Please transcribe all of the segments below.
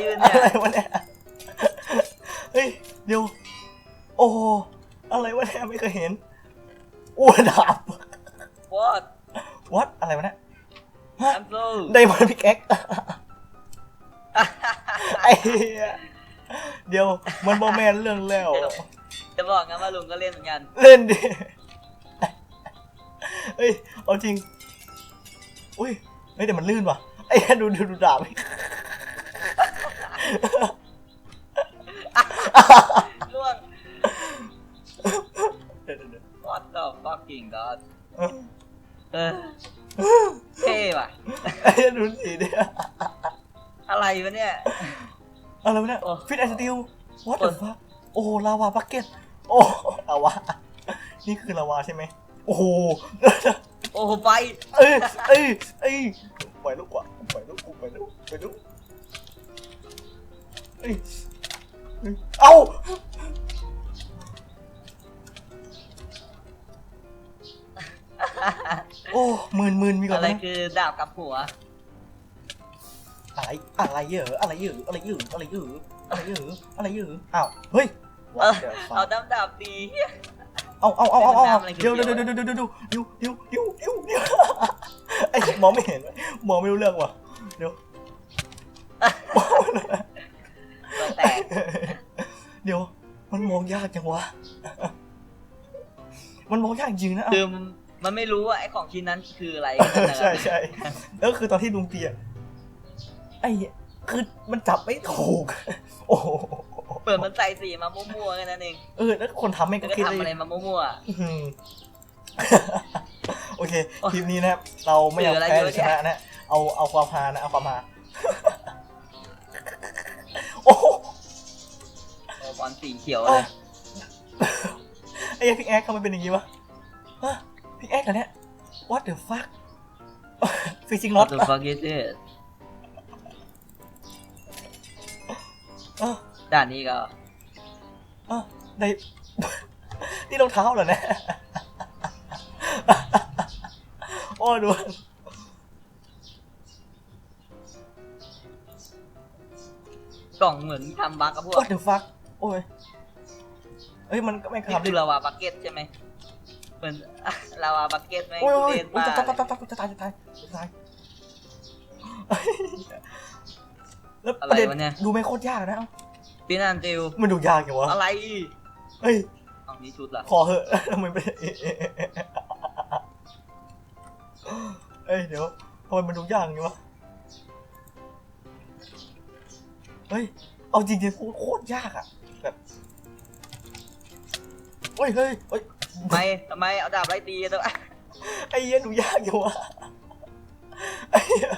อยู่เนี่ย อะไรวะเนี่ย เฮ้ย เดี๋ยว โอ้โหอะไรวะเนี่ยไม่เคยเห็นอ้วนดาบ what วัดอะไรวะเนี่ย I'm so ไดมอนด์พิกแอคไอ้เหี้ยเดี๋ยวมันบอแมนเรื่องแล้ว จะบอกงั้นว่าลุงก็เล่นเหมือนกัน เล่นดิ เฮ้ย เอาจริง อุ้ย เฮ้ยแต่มันลื่นว่ะ ไอ้เหี้ยดูดูดูดาบ ล่วงเดี๋ยวเดี๋ยวเดี๋ยว what the fucking god เอ้าเออเท่ว่ะ ไอ้เหี้ยดูสีดิอะไรวะเนี่ย อะไรวะเนี่ยโอ้ฟิตแอนด์สติลวัดโอ้เดอะฟัคโอ้ลาวาบักเก็ตโอ้ลาวานี่คือลาวาใช่ไหมโอ้โหโอ้โหไฟเอ้ยเอ้ยเอ้ยปล่อยลูกว่ะปล่อยลูกกูปล่อยลูกปล่อยลูก เอ้ยเอ้ยเอ้าโอ้หมื่นหมื่นมีก่อนอะไรนะคือดาบกับหัว อะไรอะไรเยอะอะไรเยอะอะไรเยอะอะไรเยอะอะไรเยอะอะไรเยอะอ้าวเฮ้ยเออ What the fuck? เอาดาบดาบตีเหี้ย เอาเอาเอาเอาเอาเป็นน้ำอะไรเขีเดี๋ยยววๆเดี๋ยวเดี๋ยวเดี๋ยวเดี๋ยวเดี๋ยวเดี๋ยวเดี๋ยวเดี๋ยวเดี๋ยวเดี๋ยวไอ้มองไม่เห็นมองไม่รู้เรื่องว่ะเดี๋ยวตัวแตก เดี๋ยว มันมองยากจังวะ มันมองยากจริงนะคือเอามันมันไม่รู้ว่าไอ้ของชิ้นนั้นคืออะไรกันนะใช่ใช่แล้วคือตอนที่ลุงเตียไอ้คือมันจับไม่ถูก โอ้โหเปิดมันใส่สีมามั่วๆแค่นั้นเองเออแล้วคนทำไม่แล้ก็วก็คิดทำอะไรเลยมามั่วอื้อหือโอเคโอ้ยคลิปนี้นะครับเราไม่อยากเหลืออะไรแพ้เยหอะรือชแยะนะนะเอาเอาความฮานะเอาความฮาโอ้โหๆโอ้บอลสีเขียวเลยไอ้พิกแอคทำไมเป็นอย่างงี้วะฮะพิกแอคเหรอเนี่ย what the fuck ฟิซิงน็อ What ต the fuck is it ด่านนี้ก็ในนี่รองเท้าเหรอเนี่ย โอ้ดูกล่องเหมือนทำบักกับพวก what the fuck โอ้ยเอ้ยมันก็ไม่นี่ขับคือลาวาบักเก็ตใช่ไหมเหมือนลาวาบักเก็ตไหมโอ้ยโอ้ยเล่นโอ้ยมาจะตายจะตายจะตายจะตายจะตายแล้วประเด็นดูไม่โคตรยากนะเอ้าพี่นันติวมันดูยากอย่างวะอะไรเฮ้ย เอานี้ชุดเหรอขอเหอะทำไมเป็นเอ้ยเดี๋ยวทำไมมันดูยากอย่างนี้วะ เฮ้ย เอาจริงๆโคตรยากอะ แบบเฮ้ยเฮ้ยเฮ้ยทำไมทำไมเอาดาบไล่ตีตัว ไอ้เหี้ยดูยากอยู่วะไอ้เหี้ย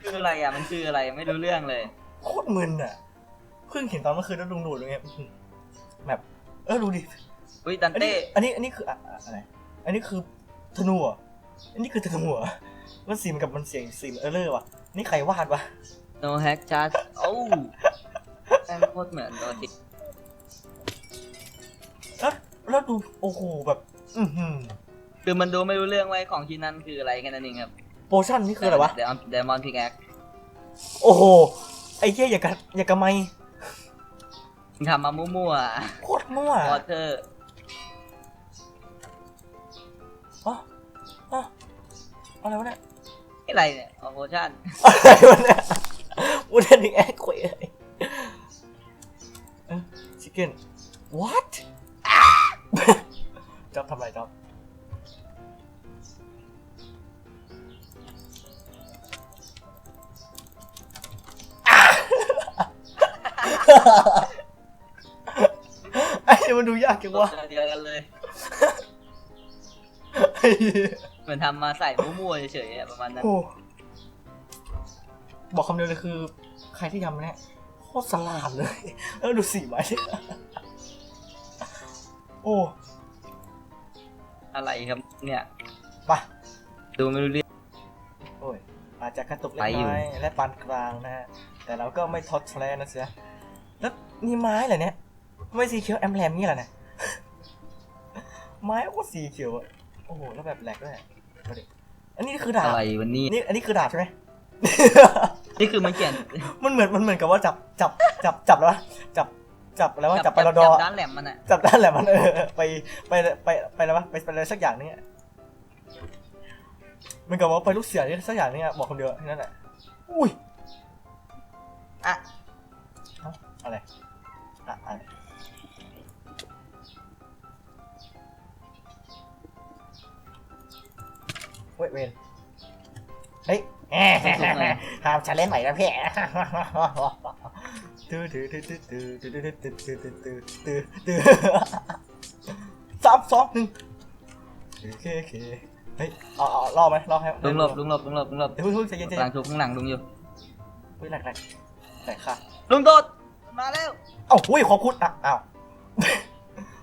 คืออะไรอะมันคืออะไรไม่รู้เรื่องเลย โคตรมึนอะเพิ่งเห็นตอนเมื่อคืนแล้วลุงดูดเลยไงอื้อหือแบบเออดูดิ อุ้ยดันอันนี้เต้อันนี้อันนี้คืออะอะอะไร อันนี้คือธนูเหรออันนี้คือธนูเหรอมันสีมันกับมันเสียงสีมันเออเลอร์ว่ะ นี่ใครวาดวะ โนแฮกจัสโอ้แม่งโคตรเหมือนตัวติด แล้วแล้วดูโอ้โหแบบ อือหือคือมันดูไม่รู้เรื่องว่าไอ้ของชิ้นนั้นคืออะไรกันนั่นเองครับโปชั่นนี่คืออะไรวะ เดมอนเดมอนพิกแอคโอ้โห ไอ้เหี้ยอย่างกับอย่างกับไม่ทำมามั่วโคตรมั่วๆวอเตอร์อ๋ออ๋ออะไรวะเนี่ย อะไรเนี่ยออโพชั่นอะไรวะเนี่ยวูดเดนแอคเควชิคเก้น what จ๊อบทำไรจ๊อบไอ้มันดูยากจังตัววะเดียวกันเลย ไอ้เหี้ยเหมือนทำมาใส่มั่วๆเฉยๆอะประมาณนั้น โอ้บอกคำเดียวเลยคือ ใครที่ทำเนี่ยโคตรสลาดเลย แล้วดูสีไม้ดิโอ้ อะไรครับเนี่ยไปดูไม่รู้เรื่อง โอ้ย อาจจะกระตุกเล็ไปกอยู่ น้อยและปานกลางนะฮะ แต่เราก็ไม่ทดแทรนะเสียแล้วนี่ไม้เหรอเนี่ย ไม่สีเขียวแอมแลมนี่เหรอเนี่ย ไม้โอ้สีเขียวอะโอ้โห แล้วแบบแหลกด้วยดูดิอันนี้คือดาบอะไรวันนี้นี่ อันนี้คือดาบใช่ไหม นี่คือมันเขียนมันเหมือนมันเหมือนกับว่าจับจับจับจับแล้ววะจับ จับอะไรวะจับปลาดอจับด้านแหลมมันอะจับได้แหละมันเออไปไปไปไปอะไรวะไปไปอะไรสักอย่างนึงอะมันกับว่าไปลูกเสือนี่สักอย่างนึงอะบอกคนเดียวแค่นั้นแหละอุ้ยอะเอ้าอะไรอะอะไรเว้ยเวนเฮ้ยห้ามชาเลนจ์ใหม่นะพี่ ตื้อตื้อตื้อตื้อตื้อตื้อตื้อตื้อตื้อตื้อตื้อตื้อสามสองหนึ่งโอเคโอเคเฮ้ยเอาเอารอไหมรอให้ลุงหลบลุงหลบลุงหลบลุงหลบเดี๋ยวเพิ่งใจเย็นใจกำลัเย็งนถูกข้างหลังลุงอยู่เฮ้ยแหลกแหลกแหลกค่ะลุงโดดมาแล้วเอ้าอุ้ยขอบคุณอะอ้าว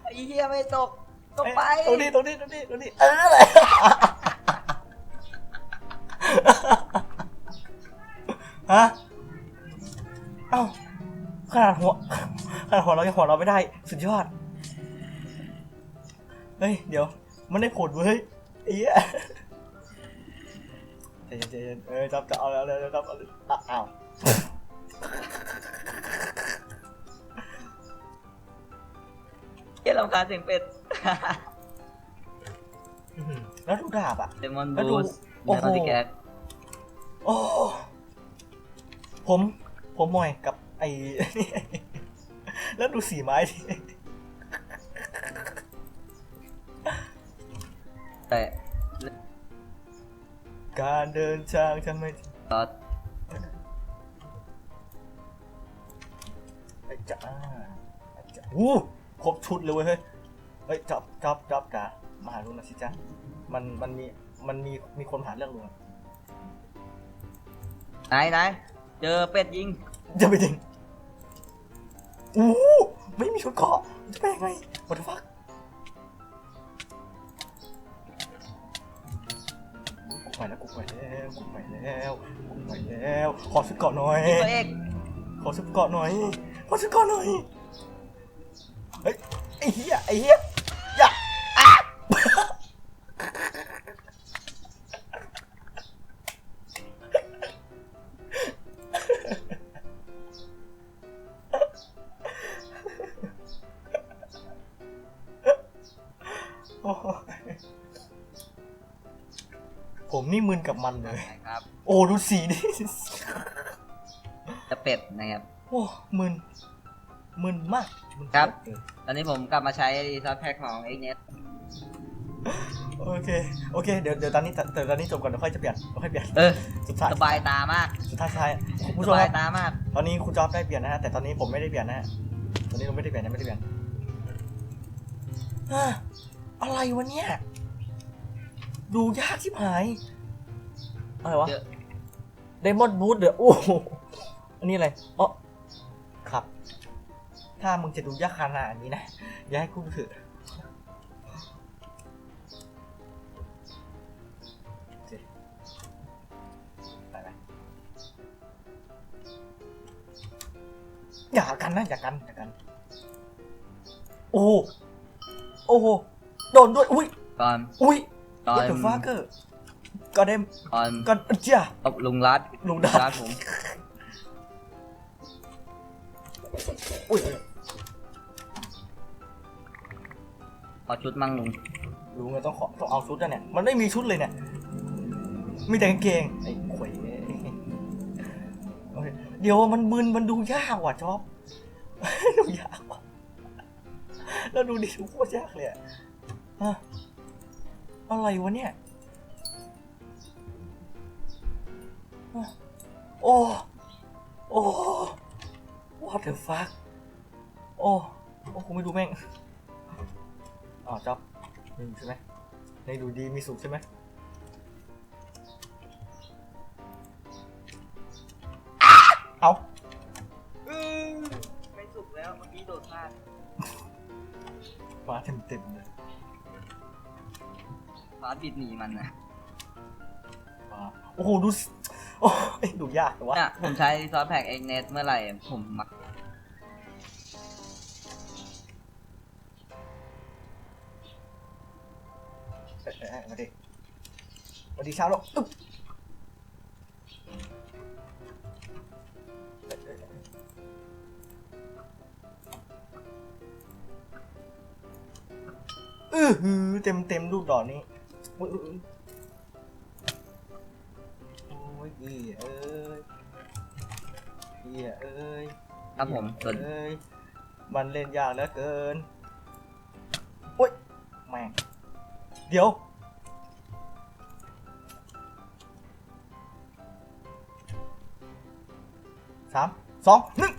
ไอ้เหี้ยไม่ตกตกไปเอ้ยตรงนี้ตรงนี้ตรงนี้ตรงนี้เออเลยฮะเอ้าข นาดหัวขนาดหัวเรายังหัวเราไม่ได้ สุดยอด เฮ้ย เดี๋ยว มันได้ผลเว้ยไอ้เหี้ยใจเย็นใจเย็นเออจับจะเอาแล้วแล้วจับเอาเลยอะอ้าวเหี้ยลำคาญเสียงเป็ด อื้อหือแล้วดูดาบอะ เดมอนแล้วบดูลูสโอ้เดโหมอนติแกกโอ้ ผม ผมมอยกับ ไอ้แล้วดูสีไม้ดิแต่การเดินทางจะไม่ตอดไอ้จ้าไอ้จ้าอู้ครบชุดเลยเว้ยเฮ้ยเฮ้ยจับจับจับจ้ามาหาลุงหนะสิจ้ามันมันมีมันมีมีคนหาเรื่องลุงอะไหนไหนเจอเป็ดยิงจะไปจริง อู้ไม่มีชุดเกราะมันจะไปยังไง what the fuck กูไปแล้วกูไปแล้วกูไปแล้วกูไปแล้ว ขอชุดเกราะหน่อยยิงตัวเองขอชุดเกราะหน่อย ขอชุดเกราะหน่อย เฮ้ย ไอ้เหี้ย ไอ้เหี้ย ผมนี่มึนกับมันเลยครับ โอ้ดูสีดิจะเป็ดนะครับ โอ้มึนมึนมากมึนครับเกินตอนนี้ผมกลับมาใช้ซอฟต์แพ็กของ x n e t โอเคโอเคเดี๋ยวเดี๋ยวตอนนี้แต่แต่ตอนนี้จบก่อนเดี๋ยวค่อยจะเปลี่ยนเดี๋ยวค่อยเปลี่ยนเออ สุดท้ายสบายตามากสุดท้ายท้ายคุณสผู้ชมบาคยรับตามาก ตอนนี้คุณจอบได้เปลี่ยนนะฮะแต่ตอนนี้ผมไม่ได้เปลี่ยนนะฮะตอนนี้เราไม่ได้เปลี่ยนยังไม่ได้เปลี่ยนอะอะไรวะเนี่ย ดูยากชิบหาย อะไรวะเยอะเดมอนบูทเดี๋ยวโอ้โหอันนี้อะไรอ๋อครับ ถ้ามึงจะดูยากขนาดนี้นะ อย่าให้กูเถือะโอเคไปไปอย่ากันนะอย่ากันอย่ากัน โอ้โหโอ้โหโดนด้วย อุ้ย ตอน อุ้ย ตอน What the fucker ก็เดมตอนก็เจ้าตบลุงรัดลุงดารัดผม อุ้ยขอชุดมั่งลุงลุงก็ต้องขอต้องเอาชุดนะเนี่ย มันไม่มีชุดเลยเนี่ย มีแต่กางเกงไอ้ขวยโอเคเดี๋ยวมันมึนมันดูยากว่ะจ๊อบ ดูยากว่ะแล้วดูดิดูโคตรยากเลยอะฮะ อะไรวะเนี่ยฮะโอ้ โอ้ what the fuck โอ้ โอ้กูไม่ดูแม่ง อ๋อจ๊อบนี่ใช่ไหมในดูดีมีสุขใช่ไหมเอาไม่สุกแล้วเมื่อกี้โดดพลาดมาเต็มเต็มๆเลย พาร์ทบิดหนีมันนะโอ้โหดูโอ้ยดูยากแต่ว่าเนี่ยผมใช้ซอสแพ็กเอ็กเนสเมื่อไหร่ผมมักมาดิมาดิเช้าแล้วอือหือเต็มเต็มลูกดอกนี้ อุ๊ยอุ๊ยอุ๊ยโอ้ยเหี้ยเอ้ยเหี้ยเอ้ยครับผมส่วนเอ้ยมันเล่นยากเหลือเกินโอ้ยแม่งเดี๋ยว สาม สอง หนึ่ง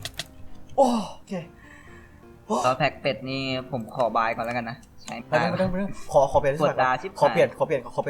โอเคโอ้ซอสแพ็กเป็ดนี่ผมขอบายก่อนแล้วกันนะใช้ ไม่ได้ได้ไม่ได้ไม่ได้ขอขอเปลี่ยนกดดาชิบขอเปลี่ยนหายขอเปลี่ยนขอเปลี่ยน